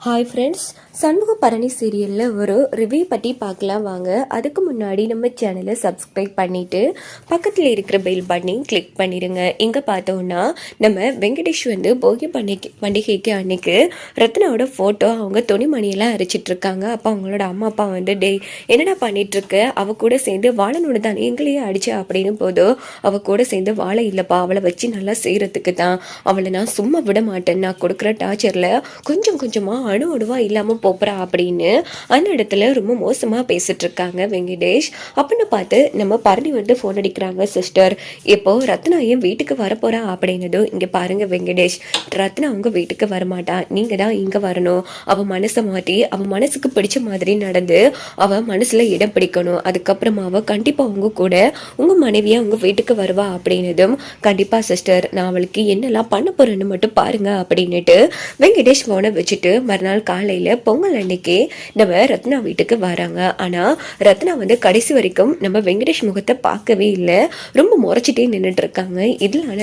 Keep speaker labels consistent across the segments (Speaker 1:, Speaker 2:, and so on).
Speaker 1: Hi friends Shanmuga Bharani சீரியலில் ஒரு review பற்றி பார்க்கலாம் வாங்க. அதுக்கு முன்னாடி நம்ம சேனலை சப்ஸ்கிரைப் பண்ணிவிட்டு பக்கத்தில் இருக்கிற பெல் பட்டனையும் கிளிக் பண்ணிடுங்க இங்கே பார்த்தோன்னா நம்ம வெங்கடேஷ் வந்து போகி பண்டிகை பண்டிகைக்கு அன்னைக்கு ரத்னாவோட ஃபோட்டோ அவங்க துணிமணியெல்லாம் அரைச்சிட்ருக்காங்க அப்போ அவங்களோட அம்மா அப்பா வந்து டே என்னடா பண்ணிட்டு அவள் அவ கூட சேர்ந்து வாழனோட தான் எங்களையே அடிச்சா? அப்படின்னு போதோ அவ கூட சேர்ந்து வாழை இல்லைப்பா அவளை வச்சு நல்லா செய்கிறதுக்கு தான். அவளை நான் சும்மா விட மாட்டேன். நான் கொடுக்குற டார்ச்சரில் கொஞ்சம் கொஞ்சமாக அணு அணுவாக இல்லாமல் போப்புறா அப்படின்னு அந்த இடத்துல ரொம்ப மோசமாக பேசிகிட்ருக்காங்க இருக்காங்க வெங்கடேஷ். அப்படின்னு பார்த்து நம்ம பரணி வந்து ஃபோன் அடிக்கிறாங்க சிஸ்டர் இப்போது ரத்னா ஏன் வீட்டுக்கு வரப்போகிறா அப்படின்னதும் இங்கே பாருங்கள் வெங்கடேஷ். ரத்னா அவங்க வீட்டுக்கு வரமாட்டா. நீங்கள் தான் இங்கே வரணும். அவள் மனசை மாற்றி அவள் மனசுக்கு பிடிச்ச மாதிரி நடந்து அவள் மனசில் இடம் பிடிக்கணும். அதுக்கப்புறமா அவள் கண்டிப்பாக அவங்க கூட உங்கள் மனைவியாக உங்கள் வீட்டுக்கு வருவா அப்படின்னதும் கண்டிப்பாக சிஸ்டர் நான் அவளுக்கு என்னெல்லாம் பண்ண போகிறேன்னு மட்டும் பாருங்கள் அப்படின்னுட்டு வெங்கடேஷ் ஃபோனை வச்சுட்டு மறுநாள் நாள் காலையில் பொங்கல் அன்னைக்கு நம்ம ரத்னா வீட்டுக்கு வராங்க. ஆனால் ரத்னா வந்து கடைசி வரைக்கும் நம்ம வெங்கடேஷ் முகத்தை பார்க்கவே இல்லை. ரொம்ப முறைச்சிட்டே நின்றுட்டு இருக்காங்க. இதனால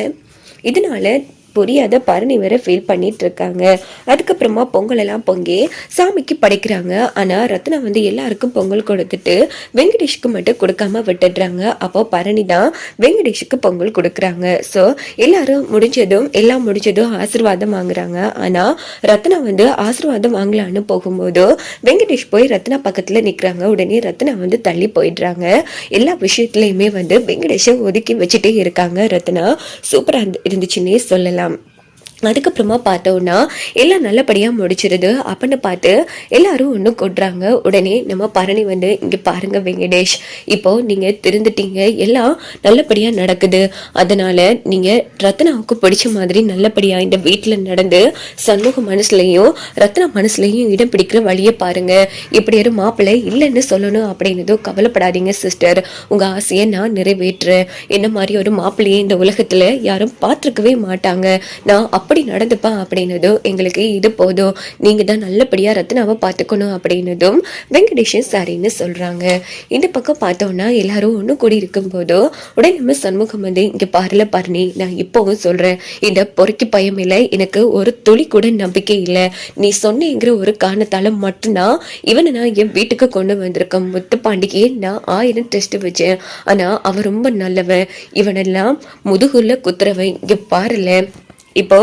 Speaker 1: இதனால புரியாத பரணி வேற ஃபீல் பண்ணிட்டு இருக்காங்க அதுக்கப்புறமா பொங்கல் எல்லாம் பொங்கி சாமிக்கு படைக்கிறாங்க. ஆனா ரத்னா வந்து எல்லாருக்கும் பொங்கல் கொடுத்துட்டு வெங்கடேஷ்க்கு மட்டும் கொடுக்காம விட்டுடுறாங்க. அப்போ பரணி தான் வெங்கடேஷுக்கு பொங்கல் கொடுக்குறாங்க. ஸோ எல்லாரும் முடிஞ்சதும் எல்லாம் முடிஞ்சதும் ஆசிர்வாதம் வாங்குறாங்க. ஆனா ரத்னா வந்து ஆசிர்வாதம் வாங்கலான்னு போகும்போது வெங்கடேஷ் போய் ரத்னா பக்கத்துல நிக்கிறாங்க. உடனே ரத்னா வந்து தள்ளி போயிடுறாங்க. எல்லா விஷயத்துலயுமே வந்து வெங்கடேஷை ஒதுக்கி வச்சுட்டே இருக்காங்க ரத்னா. சூப்பரா இருந்துச்சுன்னே சொல்லலாம். um, அதுக்கப்புறமா பார்த்தோன்னா எல்லாம் நல்லபடியாக முடிச்சிருது. அப்படின்னு பார்த்து எல்லாரும் ஒன்று கொட்டுறாங்க. உடனே நம்ம பரணி வந்து இங்கே பாருங்க வெங்கடேஷ் இப்போ நீங்கள் திருந்துட்டீங்க. எல்லாம் நல்லபடியாக நடக்குது. அதனால நீங்கள் ரத்னாவுக்கு பிடிச்ச மாதிரி நல்லபடியாக இந்த வீட்டில் நடந்து சண்முக மனசுலையும் ரத்னா மனசுலையும் இடம் பிடிக்கிற வழியை பாருங்க. இப்படி ஒரு மாப்பிள்ளை இல்லைன்னு சொல்லணும் அப்படின்னதும் கவலைப்படாதீங்க சிஸ்டர். உங்கள் ஆசையை நான் நிறைவேற்றுறேன். என்ன மாதிரி ஒரு மாப்பிள்ளையை இந்த உலகத்தில் யாரும் பார்த்துருக்கவே மாட்டாங்க. நான் அப்படி நடந்துப்பான் நடந்துப்பா அப்படின்னதும் எங்களுக்கு இது போதும். நீங்கள் தான் நல்லபடியாக ரத்னாவை பார்த்துக்கணும் அப்படின்னதும் வெங்கடேஷன் சரின்னு சொல்கிறாங்க இந்த பக்கம் பார்த்தோன்னா எல்லாரும் ஒன்று கூடி இருக்கும் போதோ உடனே நம்ம சண்முகம் வந்து இங்கே பாருல பரணி நான் இப்போவும் சொல்கிறேன் இந்த பொறுக்கி பயம் இல்லை எனக்கு ஒரு துளி கூட நம்பிக்கை இல்லை. நீ சொன்னேங்கிற ஒரு காரணத்தால் மட்டும்தான் இவனை நான் என் வீட்டுக்கு கொண்டு வந்திருக்கேன். முத்து பாண்டிகையை நான் ஆயிரம் டெஸ்ட் வச்சேன். ஆனால் அவன் ரொம்ப நல்லவன். இவனெல்லாம் முதுகுல குத்துறவன். இங்கே பாருல. இப்போ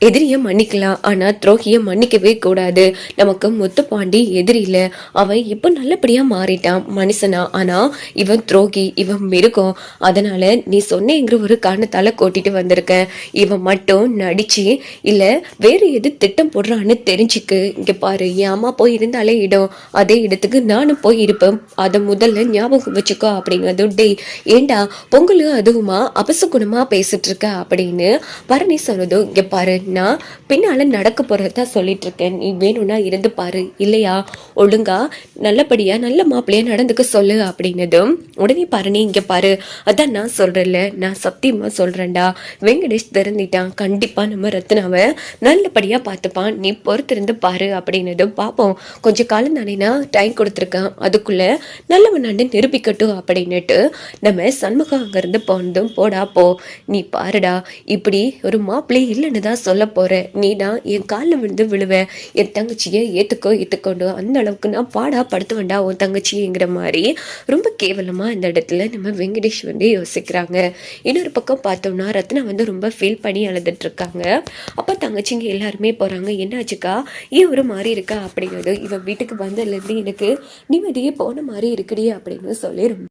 Speaker 1: எதிரியை மன்னிக்கலாம். ஆனால் துரோகியை மன்னிக்கவே கூடாது. நமக்கு முத்துப்பாண்டி எதிரி இல்லை. அவன் இப்போ நல்லபடியாக மாறிட்டான். மனுஷனா. ஆனால் இவன் துரோகி. இவன் மிருகம். அதனால நீ சொன்னேங்கிற ஒரு காரணத்தால் கூட்டிட்டு வந்திருக்க. இவன் மட்டும் நடிச்சு இல்லை வேறு எது திட்டம் போடுறான்னு தெரிஞ்சுக்கு. இங்கே பாரு என் அம்மா போய் இருந்தாலே இடம். அதே இடத்துக்கு நானும் போய் இருப்பேன். அதை முதல்ல ஞாபகம் வச்சுக்கோ அப்படிங்கிறது டெய் ஏண்டா பொங்கல் அதுவுமா? அபசகுணமாக பேசிட்டு இருக்க? அப்படின்னு பரணி சொன்னதும் இங்கே பாரு நான் பின்னால் நடக்க போகிறதா சொல்லிகிட்ருக்கேன் நீ வேணும்னா இருந்து பாரு. இல்லையா? ஒழுங்கா நல்லபடியாக நல்ல மாப்பிள்ளையாக நடந்துக்க சொல்லு அப்படின்னதும் உடனே பாரு நீ இங்கே பாரு. அதான் நான் சொல்கிறேன்ல நான் சத்தியமாக சொல்கிறேன்டா வெங்கடேஷ் திறந்துட்டான். கண்டிப்பாக நம்ம ரத்னாவை நல்லபடியாக பார்த்துப்பான். நீ பொறுத்திருந்து பாரு அப்படின்னதும் பார்ப்போம் கொஞ்சம் காலம் தானே டைம் கொடுத்துருக்கேன். அதுக்குள்ளே நல்லவன் நான் நிரூபிக்கட்டும் அப்படின்னுட்டு நம்ம சண்முகம் அங்கேருந்து போனதும் போடா போ. நீ பாருடா. இப்படி ஒரு மாப்பிள்ளை இல்லைன்னு தான் சொல்ல போகிறேன் நீ தான் என் காலில் விழுந்து விழுவேன் என் தங்கச்சியை ஏற்றுக்கோ ஏற்றுக்கொண்டு அந்த அளவுக்கு நான் பாடா படுத்துவேண்டா உன் தங்கச்சிங்கிற மாதிரி. ரொம்ப கேவலமாக இந்த இடத்துல நம்ம வெங்கடேஷ் வந்து யோசிக்கிறாங்க. இன்னொரு பக்கம் பார்த்தோம்னா ரத்னா வந்து ரொம்ப ஃபீல் பண்ணி அழுதுட்ருக்காங்க அப்போ தங்கச்சிங்க எல்லாருமே போகிறாங்க என்னாச்சுக்கா? ஏன் ஒரு மாதிரி இருக்கா? அப்படிங்கிறது. இவன் வீட்டுக்கு வந்ததுலேருந்து எனக்கு நிம்மதியே போன மாதிரி இருக்குடி அப்படின்னு சொல்லி ரொம்ப